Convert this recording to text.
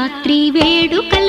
రాత్రి వేడుక